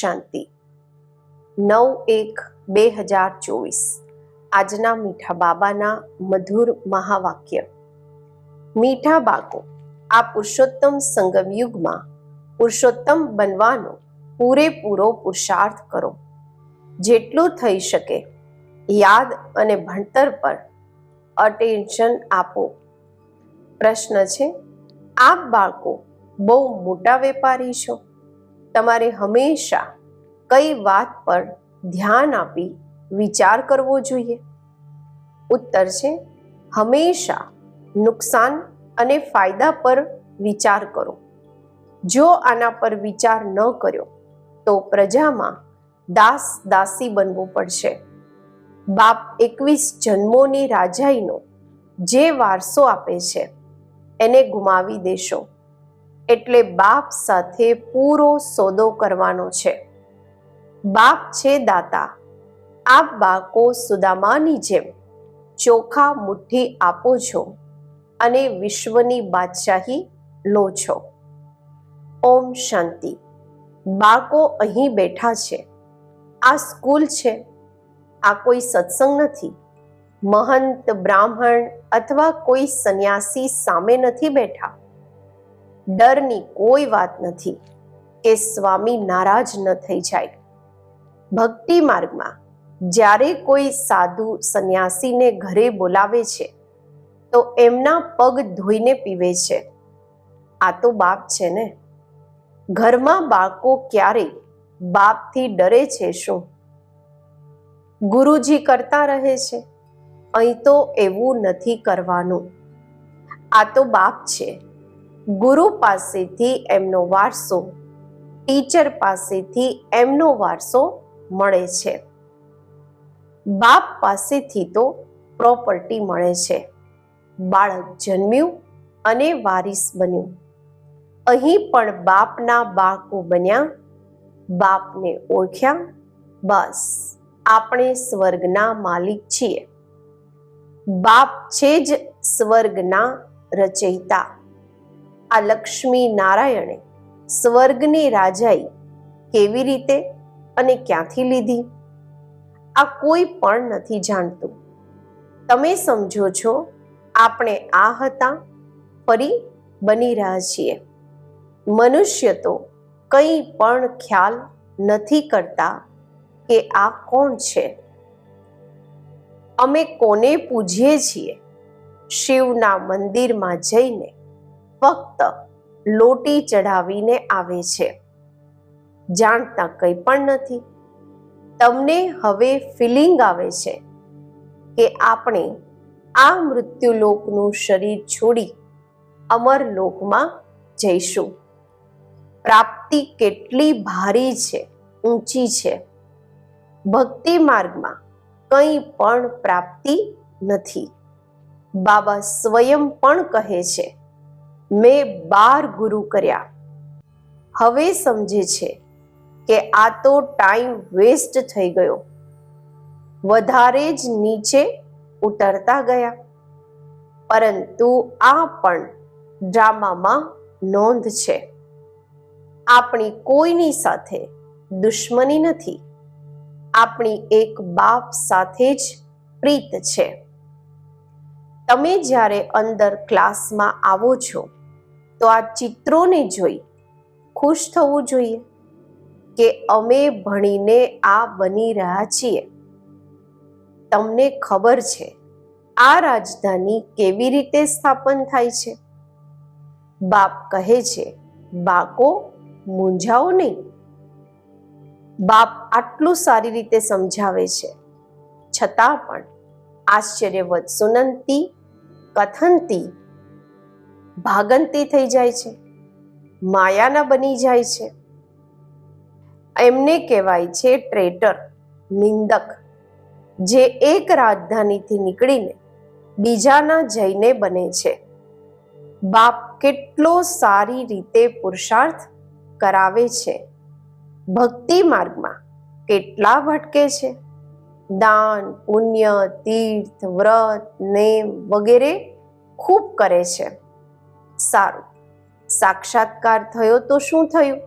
શાંતિ. નવ એક બે હજાર ચોવીસ. આજના મીઠા બાબાના મધુર મહાવાક્ય. મીઠા બાકો આ પુરુષોત્તમ સંગમ યુગમાં પુરુષોત્તમ બનવાનો પૂરેપૂરો પુરુષાર્થ કરો. જેટલું થઈ શકે, યાદ અને ભણતર પર અટેન્શન આપો. પ્રશ્ન છે, આપ બાળકો બહુ મોટા વેપારી છો? તમારે હંમેશા કઈ વાત પર ધ્યાન આપી વિચાર કરવો જોઈએ? ઉત્તર છે, હંમેશા નુકસાન અને ફાયદા પર વિચાર કરો. જો આના પર વિચાર ન કર્યો, તો પ્રજામાં દાસ દાસી બનવું પડશે. બાપ એકવીસ જન્મોની રાજાઈનો જે વારસો આપે છે, એને ગુમાવી દેશો. એટલે બાપ સાથે પૂરો સોદો કરવાનો છે. બાપ છે દાતા. આપ બાળકો સુદામાની જેમ ચોખા મુઠ્ઠી આપો છો અને વિશ્વની બાદશાહી લો છો. ઓમ શાંતિ. બાળકો અહીં બેઠા છે. આ સ્કૂલ છે. આ કોઈ સત્સંગ નથી. મહંત બ્રાહ્મણ અથવા કોઈ સંન્યાસી સામે નથી બેઠા. ડરની કોઈ વાત નથી કે સ્વામી નારાજ ન થઈ જાય. ભક્તિ માર્ગમાં જ્યારે કોઈ સાધુ સંન્યાસીને ઘરે બોલાવે છે, તો એમના પગ ધોઈને પીવે છે. આ તો બાપ છે ને? ઘરમાં બાળકો ક્યારેય બાપથી ડરે છે શું? ગુરુજી કરતા રહે છે, અહીં તો એવું નથી કરવાનું. આ તો બાપ છે. ગુરુ પાસેથી એમનો વારસો, ટીચર પાસેથી એમનો વારસો મળે છે. બાપ પાસેથી તો પ્રોપર્ટી મળે છે. બાળક જન્મ્યું અને વારિસ બન્યું. અહીં પણ બાપના બાળકો બન્યા, બાપને ઓળખ્યા, બસ, આપણે સ્વર્ગના માલિક છીએ. બાપ છે જ સ્વર્ગના રચયિતા. આ લક્ષ્મી નારાયણે સ્વર્ગની રાજાઈ કેવી રીતે અને ક્યાંથી લીધી? આ કોઈ પણ નથી જાણતું. તમે સમજો છો, આપણે આ હતા, ફરી બની રહ્યા છીએ. મનુષ્ય તો કંઈ પણ ખ્યાલ નથી કરતા કે આ કોણ છે. અમે કોને પૂજીએ છીએ? શિવના મંદિરમાં જઈને ફક્ત લોટી ચઢાવીને આવે છે. જાણતા કંઈ પણ નથી. તમને હવે ફિલિંગ આવે છે કે આપણે આ મૃત્યુલોકનું શરીર છોડી અમર લોકમાં જઈશું. પ્રાપ્તિ કેટલી ભારી છે, ઊંચી છે. ભક્તિ માર્ગમાં કંઈ પણ પ્રાપ્તિ નથી. બાબા સ્વયં પણ કહે છે મેં બાર ગુરુ કર્યા. હવે સમજે છે કે આ તો ટાઈમ વેસ્ટ થઈ ગયો. વધારે જ નીચે ઉતરતા ગયા. પરંતુ આ પણ ડ્રામામાં નોંધ છે. આપણી કોઈની સાથે દુશ્મની નથી. આપણી એક બાપ સાથે જ પ્રીત છે. તમે જ્યારે અંદર ક્લાસમાં આવો છો તો આ ચિત્રોને જોઈ ખુશ થવું જોઈએ કે અમે ભણીને આ બની રહ્યા છીએ. તમને ખબર છે, આ રાજધાની કેવી રીતે સ્થાપન થાય છે? બાપ કહે છે, બાકો, મૂંઝાઓ નહીં. બાપ આટલું સારી રીતે સમજાવે છે. છતાં પણ આશ્ચર્યવત સુનંતી કથનતી ભાગંતી થઈ જાય છે. માયાના બની જાય છે. એમને કહેવાય છે ટ્રેટર, નિંદક, જે એક રાજધાનીથી નીકળીને બીજાના જઈને બને છે. બાપ કેટલો સારી રીતે પુરુષાર્થ કરાવે છે. ભક્તિ માર્ગમાં કેટલા ભટકે છે. દાન, પુણ્ય, તીર્થ, વ્રત, નેમ વગેરે ખૂબ કરે છે. સારું. સાક્ષાત્કાર થયો તો શું થયું?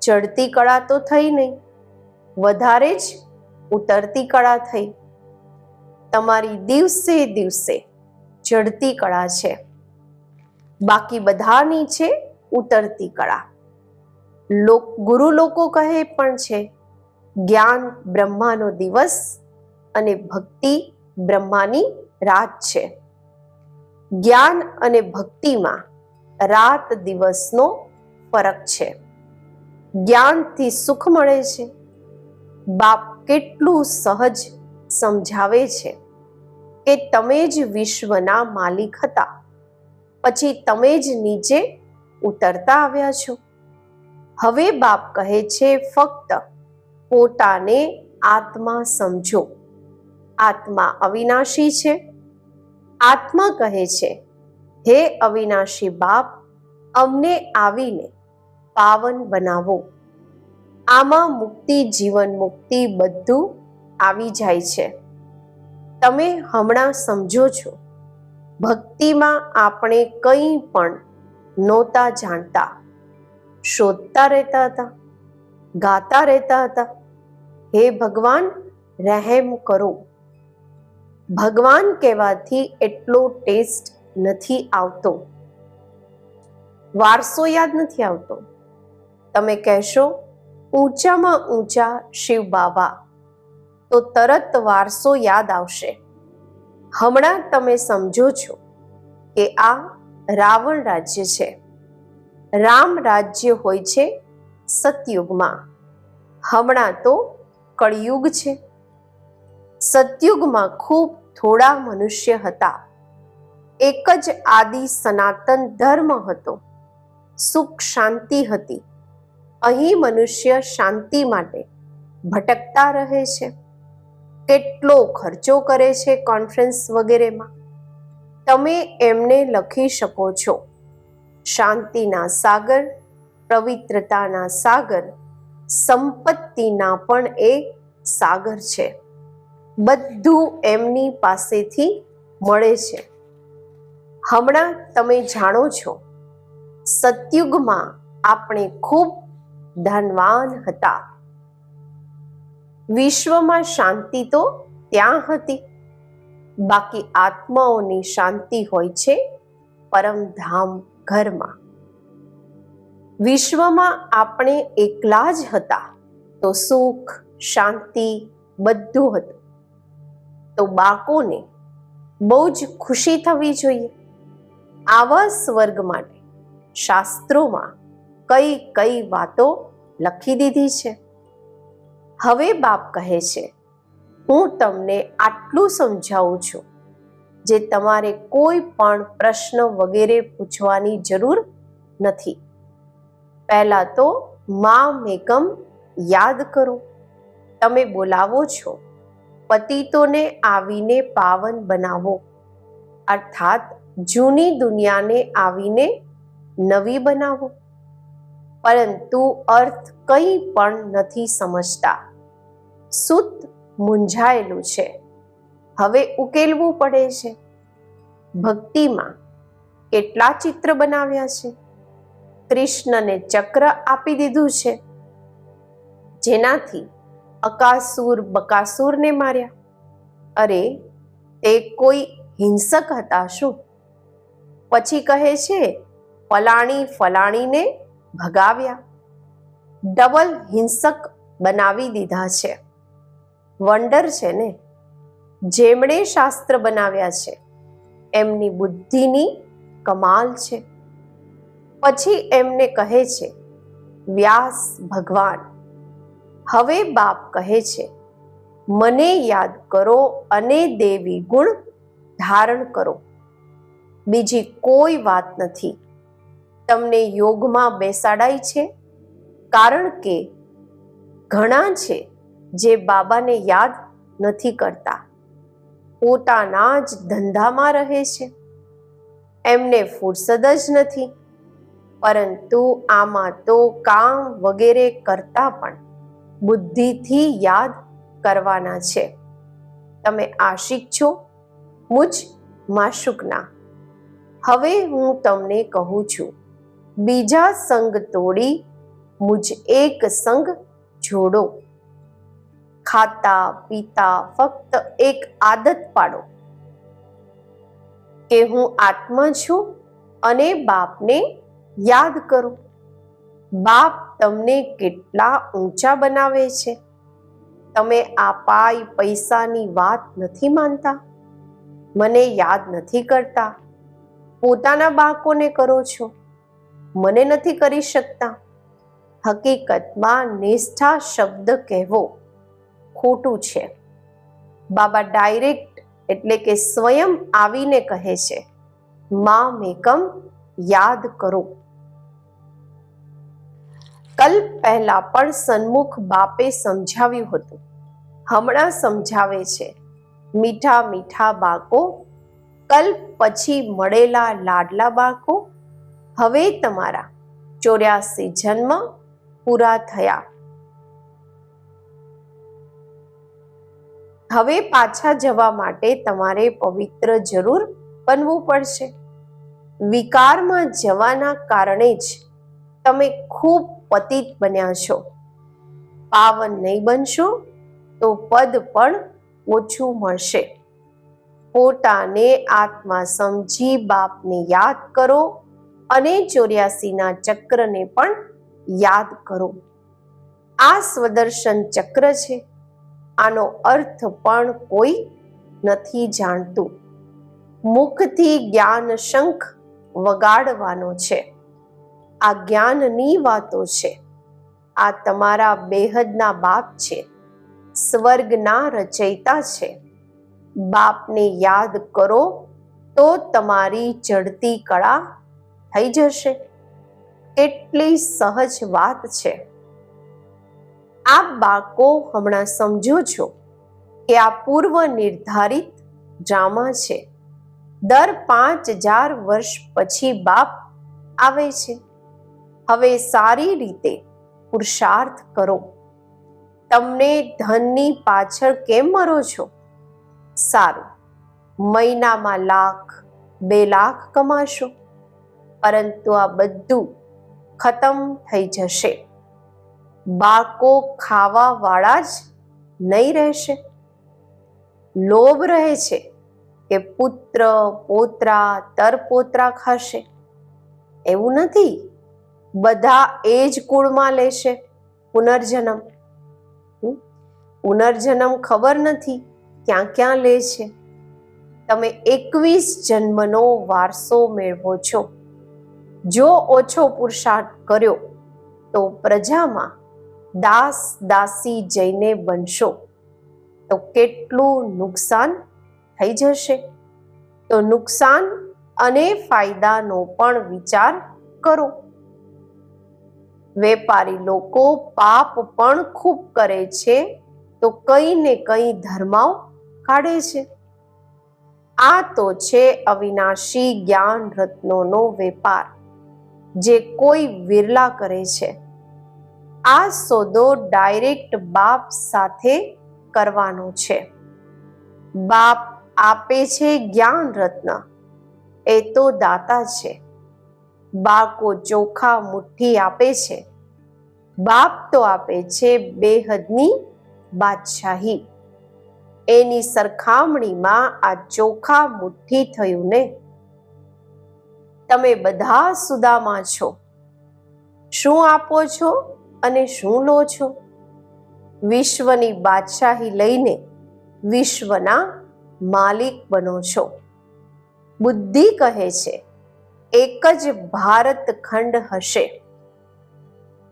ચડતી કળા તો થઈ નહીં. વધારે જ ઉતરતી કળા થઈ. તમારી દિવસે દિવસે ચડતી કળા છે. બાકી બધાની છે ઉતરતી કળા. લોક, ગુરુ લોકો કહે પણ છે, જ્ઞાન બ્રહ્માનો દિવસ અને ભક્તિ બ્રહ્માની રાત છે. જ્ઞાન અને ભક્તિમાં રાત દિવસનો ફરક છે. જ્ઞાનથી સુખ મળે છે. બાપ કેટલું સહજ સમજાવે છે કે તમે જ વિશ્વના માલિક હતા. પછી તમે જ નીચે ઉતરતા આવ્યા છો. હવે બાપ કહે છે, ફક્ત પોતાને આત્મા સમજો. આત્મા અવિનાશી છે. આત્મા કહે છે, હે અવિનાશી બાપ, અમને આવીને પાવન બનાવો. આમાં મુક્તિ, જીવન મુક્તિ બધું આવી જાય છે. તમે હમણાં સમજો છો, ભક્તિમાં આપણે કંઈ પણ નહોતા જાણતા. શોધતા રહેતા હતા, ગાતા રહેતા હતા. હે ભગવાન, રહેમ કરો. ભગવાન કહેવાથી એટલો ટેસ્ટ નથી આવતો. વારસો યાદ નથી આવતો. તમે કહેશો, ઊંચામાં ઊંચા શિવ બાબા તો તરત વારસો યાદ આવશે. હમણાં તમે સમજો છો કે આ રાવણ રાજ્ય છે. રામ રાજ્ય હોય છે સતયુગમાં. હમણાં તો કળિયુગ છે. સતયુગમાં ખૂબ થોડા મનુષ્ય હતા. એક જ આદિ સનાતન ધર્મ હતો. સુખ શાંતિ હતી. અહીં મનુષ્ય શાંતિ માટે ભટકતા રહે છે. કેટલો ખર્ચો કરે છે કોન્ફરન્સ વગેરેમાં? તમે એમને લખી શકો છો. શાંતિના સાગર, પવિત્રતાના સાગર, સંપત્તિના પણ એ સાગર છે. બધું એમની પાસેથી મળે છે. હમણાં તમે જાણો છો, સતયુગમાં આપણે ખૂબ ધનવાન હતા. વિશ્વમાં શાંતિ તો ત્યાં હતી. બાકી આત્માઓની શાંતિ હોય છે પરમધામ ઘરમાં. વિશ્વમાં આપણે એકલા જ હતા તો સુખ, શાંતિ બધું હતું. તો બાળકોને બહુ જ ખુશી થવી જોઈએ. આવા સ્વર્ગ માટે શાસ્ત્રોમાં કઈ કઈ વાતો લખી દીધી છે. હવે બાપ કહે છે, હું તમને આટલું સમજાવું છું જે તમારે કોઈ પણ પ્રશ્ન વગેરે પૂછવાની જરૂર નથી. પહેલા તો મા મેકમ યાદ કરો. તમે બોલાવો છો પતિતોને આવીને પાવન બનાવો. અર્થાત, જૂની દુનિયાને આવીને નવી બનાવો. પરંતુ અર્થ કંઈ પણ નથી સમજતા. સુત મૂંઝાયેલું છે. હવે ઉકેલવું પડે છે. ભક્તિમાં કેટલા ચિત્ર બનાવ્યા છે? કૃષ્ણને ચક્ર આપી દીધું છે. જેનાથી અકાસુર બકાસુરને માર્યા. અરે, તે કોઈ હિંસક હતા શું? પછી કહે છે, ફલાણી ફલાણીને ભગાવ્યા. ડબલ હિંસક બનાવી દીધા છે. વંડર છે ને? જેમણે શાસ્ત્ર બનાવ્યા છે, એમની બુદ્ધિની કમાલ છે. પછી એમને કહે છે, વ્યાસ ભગવાન. હવે બાપ કહે છે, મને યાદ કરો અને દેવી ગુણ ધારણ કરો. બીજી કોઈ વાત નથી. તમને યોગમાં બેસાડાય છે? કારણ કે ઘણા છે જે બાબાને યાદ નથી કરતા. પોતાના જ ધંધામાં રહે છે. એમને ફુરસદ જ નથી. પરંતુ આમાં તો કામ વગેરે કરતા પણ બુદ્ધિથી યાદ કરવાના છે. તમે આશિક છો, મુજ માશુકના. હવે હું તમને કહું છું, બીજા સંગ તોડી મુજ એક સંગ જોડો. ખાતા પીતા ફક્ત એક આદત પાડો. કે હું આત્મા છું અને બાપને યાદ કરો. બાપ તમને કેટલા ઊંચા બનાવે છે? તમે આ પાય પૈસાની વાત નથી માનતા? મને યાદ નથી કરતા? પોતાના બાળકોને કરો છો? મને નથી કરી શકતા? હકીકતમાં નિષ્ઠા શબ્દ કહેવો ખોટું છે. બાબા ડાયરેક્ટ એટલે કે સ્વયં આવીને કહે છે, મા મેકમ, યાદ કરો. કલ્પ પહેલા પણ સન્મુખ બાપે સમજાવ્યું હતું. હમણાં સમજાવે છે, મીઠા મીઠા બાળકો કલ્પ પછી મળેલા લાડલા બાળકો, હવે તમારા ચોર્યાસી જન્મ પૂરા થયા. હવે પાછા જવા માટે તમારે પવિત્ર જરૂર બનવું પડશે. વિકારમાં જવાના કારણે જ તમે ખૂબ પતિત બન્યા છો. પાવન નહીં બનશો તો પદ પણ ઓછું મળશે. પોતાને આત્મા સમજી બાપને યાદ કરો અને ચોર્યાસીના ચક્રને પણ યાદ કરો. આ સ્વદર્શન ચક્ર છે. આનો અર્થ પણ કોઈ નથી જાણતું. મુખથી જ્ઞાન શંખ વગાડવાનો છે. આ જ્ઞાનની વાતો છે. આ તમારા બેહદના બાપ છે. સ્વર્ગના રચયિતા છે. બાપને યાદ કરો તો તમારી ચડતી કળા થઈ જશે. કેટલી સહજ વાત છે. આપ બાળકો હમણાં સમજો છો કે આ પૂર્વ નિર્ધારિત ડ્રામા છે. દર પાંચ હજાર વર્ષ પછી બાપ આવે છે. હવે સારી રીતે પુરુષાર્થ કરો. તમને ધનની પાછળ કેમ મરો છો? સારું, મહિનામાં લાખ, બે લાખ કમાશો. પરંતુ આ બધું ખતમ થઈ જશે. બાળકો ખાવા વાળા જ નહીં રહેશે. લોભ રહે છે કે પુત્ર, પોત્રા, તરપોતરા ખાશે. એવું નથી. બધા એ જ કુળમાં લેશે. પુનર્જન્મ? પુનર્જન્મ ખબર નથી ક્યાં ક્યાં લે છે. તમે એકવીસ જન્મનો વારસો મેળવો છો. જો ઓછો પુરુષાર્થ કર્યો, તો પ્રજામાં દાસ દાસી જઈને બનશો. તો કેટલું નુકસાન થઈ જશે? તો નુકસાન અને ફાયદાનો પણ વિચાર કરો. વેપારી લોકો પાપ પણ ખૂબ કરે છે, તો કઈ ને કઈ ધર્માઓ કાઢે છે. આ તો છે અવિનાશી જ્ઞાન રત્નોનો વેપાર, જે કોઈ વિરલા કરે છે. આ સોદો ડાયરેક્ટ બાપ સાથે કરવાનો છે. બાપ આપે છે જ્ઞાન રત્ન, એ તો દાતા છે. બાળકો ચોખા મુઠ્ઠી આપે છે. બાપ તો આપે છે બેહદની બાદશાહી. એની સરખામણીમાં આ ચોખા મુઠ્ઠી થયું ને? તમે બધા સુદામાં છો. શું આપો છો અને શું લો છો? વિશ્વની બાદશાહી લઈને વિશ્વના માલિક બનો છો. બુદ્ધિ કહે છે એક જ ભારત ખંડ હશે.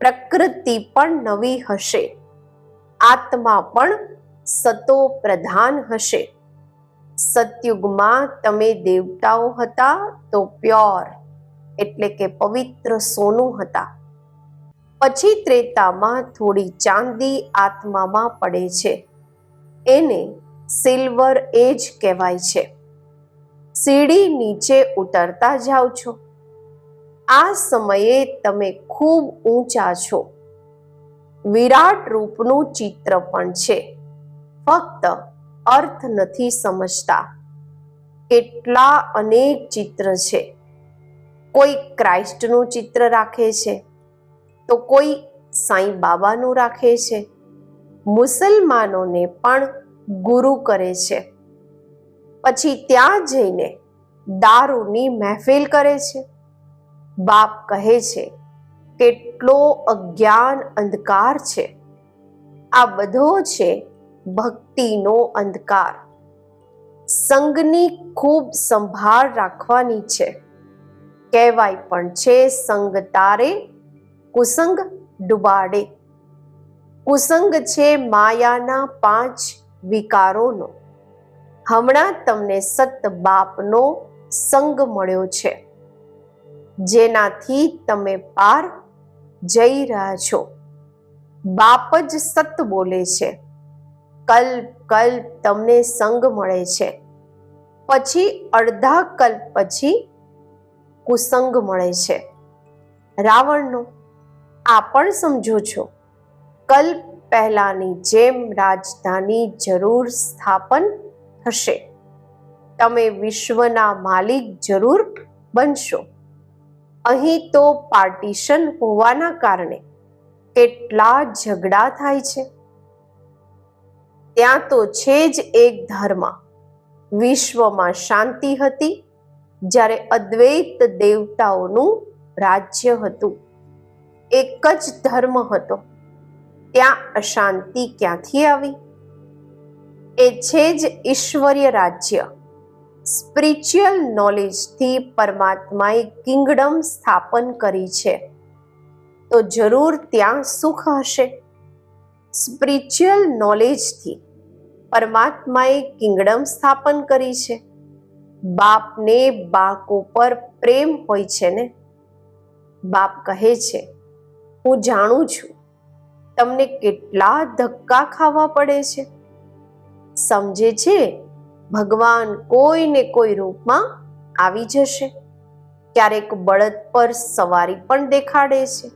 પ્રકૃતિ પણ નવી હશે. આત્મા પણ સતો પ્રધાન હશે. સતયુગમાં તમે દેવતાઓ હતા તો પ્યોર, એટલે કે પવિત્ર સોનું હતા. પછી ત્રેતામાં થોડી ચાંદી આત્મામાં પડે છે. એને સિલ્વર એજ કહેવાય છે. સીડી નીચે ઉતરતા જાઓ છો. આ સમયે તમે ખૂબ ઊંચા છો. વિરાટ રૂપનું ચિત્ર પણ છે. ફક્ત અર્થ નથી સમજતા. કેટલા અનેક ચિત્ર છે. કોઈ ક્રાઇસ્ટનું ચિત્ર રાખે છે. તો કોઈ સાંઈ બાબાનું રાખે છે. મુસલમાનોને પણ ગુરુ કરે છે. પછી ત્યાં જઈને દારૂની મહેફિલ કરે છે. બાપ કહે છે, કેટલો અજ્ઞાન અંધકાર છે. આ બધો છે ભક્તિનો અંધકાર. સંઘની ખૂબ સંભાળ રાખવાની છે. કહેવાય પણ છે સંગ તારે, કુસંગ ડુબાડે. કુસંગ છે માયાના પાંચ વિકારોનો. હમણાં તમને સત બાપનો સંગ મળ્યો છે. જેનાથી તમે પાર જઈ રહ્યા છો. બાપ જ સત બોલે છે. કલ્પ કલ્પ તમને સંગ મળે છે. પછી અડધા કલ્પ પછી કુસંગ મળે છે. રાવણનો, આ પણ સમજો છો. કલ્પ પહેલાની જેમ રાજધાની જરૂર સ્થાપન થશે. તમે વિશ્વના માલિક જરૂર બનશો. અહીં તો પાર્ટીશન હોવાના કારણે કેટલા ઝઘડા થાય છે. ત્યાં તો છે જ એક ધર્મ. વિશ્વમાં શાંતિ હતી જ્યારે અદ્વૈત દેવતાઓનું રાજ્ય હતું. એક જ ધર્મ હતો. ત્યાં અશાંતિ ક્યાંથી આવી? એ છે જ ઈશ્વરીય રાજ્ય. સ્પિરિચ્યુઅલ નોલેજથી પરમાત્માએ કિંગડમ સ્થાપન કરી છે. તો જરૂર ત્યાં સુખ હશે. સ્પિરિચ્યુઅલ નોલેજથી પરમાત્માએ કિંગડમ સ્થાપન કરી છે. બાપને બાકો પર પ્રેમ હોય છે ને? બાપ કહે છે, હું જાણું છું, તમને કેટલા ધક્કા ખાવા પડે છે. સમજે છે, ભગવાન કોઈ ને કોઈ રૂપમાં આવી જશે. ક્યારેક બળદ પર સવારી પણ દેખાડે છે.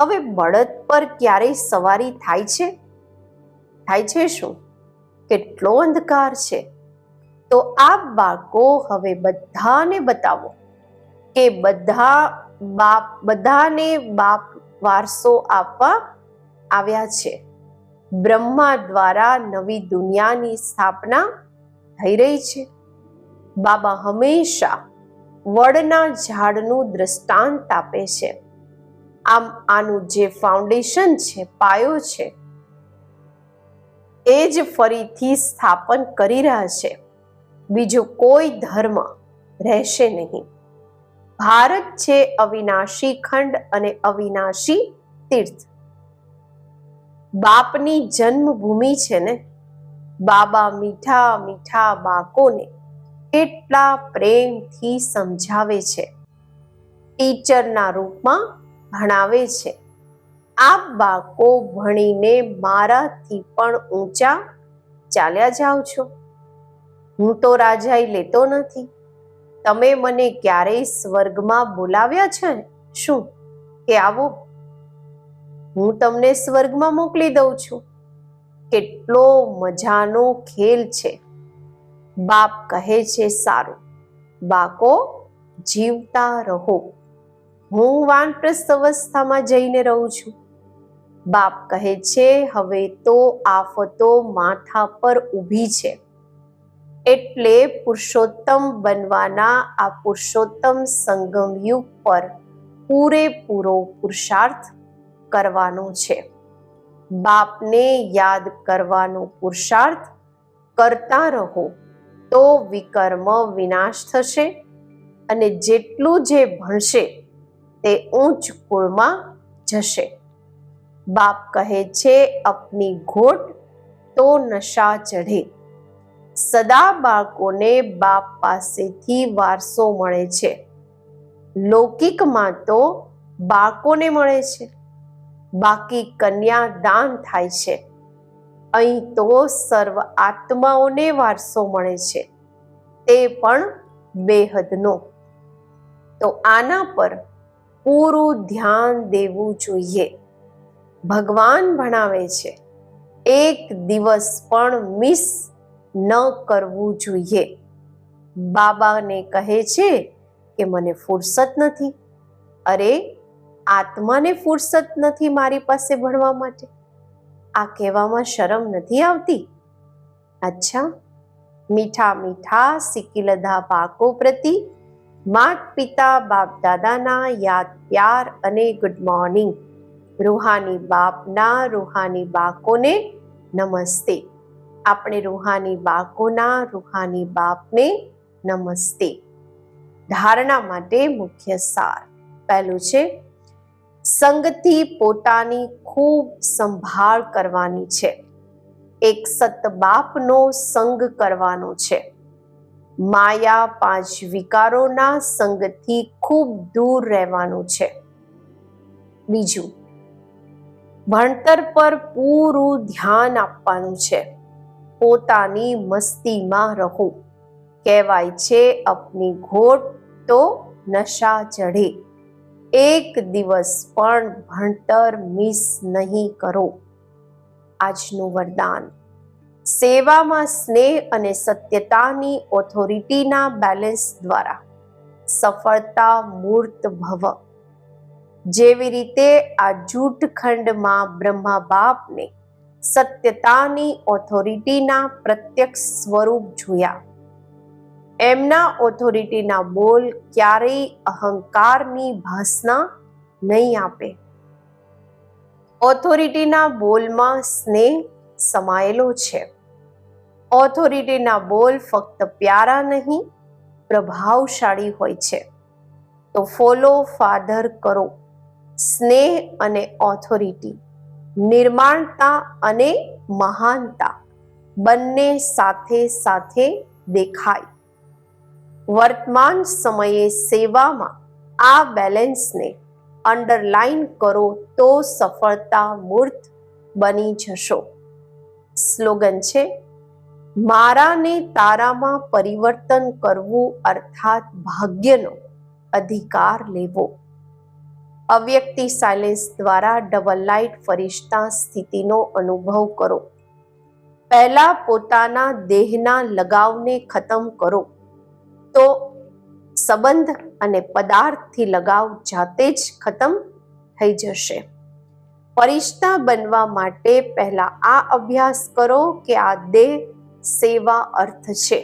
હવે બળદ પર ક્યારેય સવારી થાય છે? થાય છે શું? કેટલો અંધકાર છે. તો આ બાળકો હવે બધાને બતાવો કે બધા બાપ, બધાને બાપ વારસો આપવા આવ્યા છે. બ્રહ્મા દ્વારા નવી દુનિયાની સ્થાપના થઈ રહી છે. બાબા હંમેશા વડના ઝાડનું દ્રષ્ટાંત આપે છે. આમ આનું જે ફાઉન્ડેશન છે, પાયો છે, એ જ ફરીથી સ્થાપન કરી રહ્યા છે. બીજો કોઈ ધર્મ રહેશે નહીં. ભારત છે અવિનાશી ખંડ અને અવિનાશી તીર્થ. બાપની જન્મભૂમિ છે ને? બાબા મીઠા મીઠા બાકોને કેટલા પ્રેમથી સમજાવે છે. ટીચરના રૂપમાં ભણાવે છે. આપ બાકો ભણીને મારાથી પણ ઊંચા ચાલ્યા જાઓ છો. હું તો રાજાઈ લેતો નથી. તમે મને ક્યારેય સ્વર્ગમાં બોલાવ્યા છે? શું? કે આવો હું તમને સ્વર્ગમાં મોકલી દઉં છું. કેટલો મજાનો ખેલ છે. બાપ કહે છે સારું. બાકો જીવતા રહો. હું વાનપ્રસ્થ અવસ્થામાં જઈને રહું છું. બાપ કહે છે, હવે તો આફતો માથા પર ઊભી છે. એટલે પુરુષોત્તમ બનવાના આ પુરુષોત્તમ સંગમ યુગ પર પૂરેપૂરો પુરુષાર્થ કરવાનો છે. બાપને યાદ કરવાનો પુરુષાર્થ કરતા રહો તો વિકર્મ વિનાશ થશે અને જેટલું જે ભણશે તે ઊંચ કુળમાં જશે. બાપ કહે છે, અપની ઘોટ તો નશા ચઢે. સદા બાળકોને બાપ પાસેથી વારસો મળે છે. લૌકિકમાં તો બાળકોને મળે છે. બાકી કન્યા દાન થાય છે. અહીં તો સર્વ આત્માઓને વારસો મળે છે. તે પણ બેહદનો. તો આના પર પૂરું ધ્યાન દેવું જોઈએ. ભગવાન ભણાવે છે, એક દિવસ પણ મિસ ન કરવું જોઈએ. બાબાને કહે છે કે, મને ફુરસત નથી. અરે આત્માને ફુરસત નથી મારી પાસે ભણવા માટે. આ કહેવામાં શરમ નથી આવતી? અચ્છા. મીઠા મીઠા સિકિલધા પાકો પ્રતિ માત પિતા, બાપ દાદાના યાદ, પ્યાર અને ગુડ મોર્નિંગ રૂહાની બાપના રૂહાની બાકોને નમસ્તે. આપણે રૂહાની બાકોના રૂહાની બાપને નમસ્તે. ધારણા માટે મુખ્ય સાર. પહેલું છે સંગથી પોતાની ખૂબ સંભાળ કરવાની છે. એક સતબાપનો સંગ કરવાનો છે. માયા પાંચ વિકારોના સંગથી ખૂબ દૂર રહેવાનું છે. બીજું, ભણતર પર પૂરું ધ્યાન આપવાનું છે. પોતાની મસ્તીમાં રહો. કહેવાય છે, અપની ઘોટ તો નશા ચઢે. એક દિવસ પણ ભણતર મિસ નહીં કરો. આજનું વરદાન. સેવામાં સ્નેહ અને સત્યતાની ઓથોરિટીના બેલેન્સ દ્વારા. સફળતા મૂર્ત ભવ. જેવી રીતે આ જૂઠખંડમાં બ્રહ્મા બાપને સત્યતાની ઓથોરિટીના પ્રત્યક્ષ સ્વરૂપ જોયા. એમના ઓથોરિટીના બોલ ક્યારેય અહંકારની ભાસના નહીં આપે. ઓથોરિટીના બોલમાં સ્નેહ સમાયેલો છે. ઓથોરિટીના બોલ ફક્ત પ્યારા નહીં, પ્રભાવશાળી હોય છે. તો ફોલો ફાધર કરો. સ્નેહ અને ઓથોરિટી નિર્માણતા અને મહાનતા બંને સાથે સાથે દેખાય. વર્તમાન સમયે સેવામાં આ બેલેન્સને અંડરલાઈન કરો તો સફળતા મૂર્ત બની જશો. સ્લોગન છે, મારાને તારામાં પરિવર્તન કરવું અર્થાત ભાગ્યનો અધિકાર લેવો. અવ્યક્તિ સાયલેન્સ દ્વારા ડબલ લાઇટ ફરિશ્તા સ્થિતિનો અનુભવ કરો. પહેલા પોતાના દેહના લગાવને ખતમ કરો. તો સંબંધ અને પદાર્થથી લગાવ જાતે જ ખતમ થઈ જશે. ફરિશ્તા બનવા માટે પહેલા આ અભ્યાસ કરો કે આ દેહ સેવા અર્થ છે,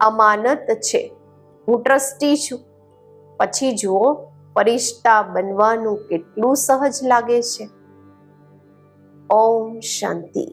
અમાનત છે. હું ટ્રસ્ટી છું. પછી જુઓ, ફરિશ્તા બનવાનું કેટલું સહજ લાગે છે. ઓમ શાંતિ.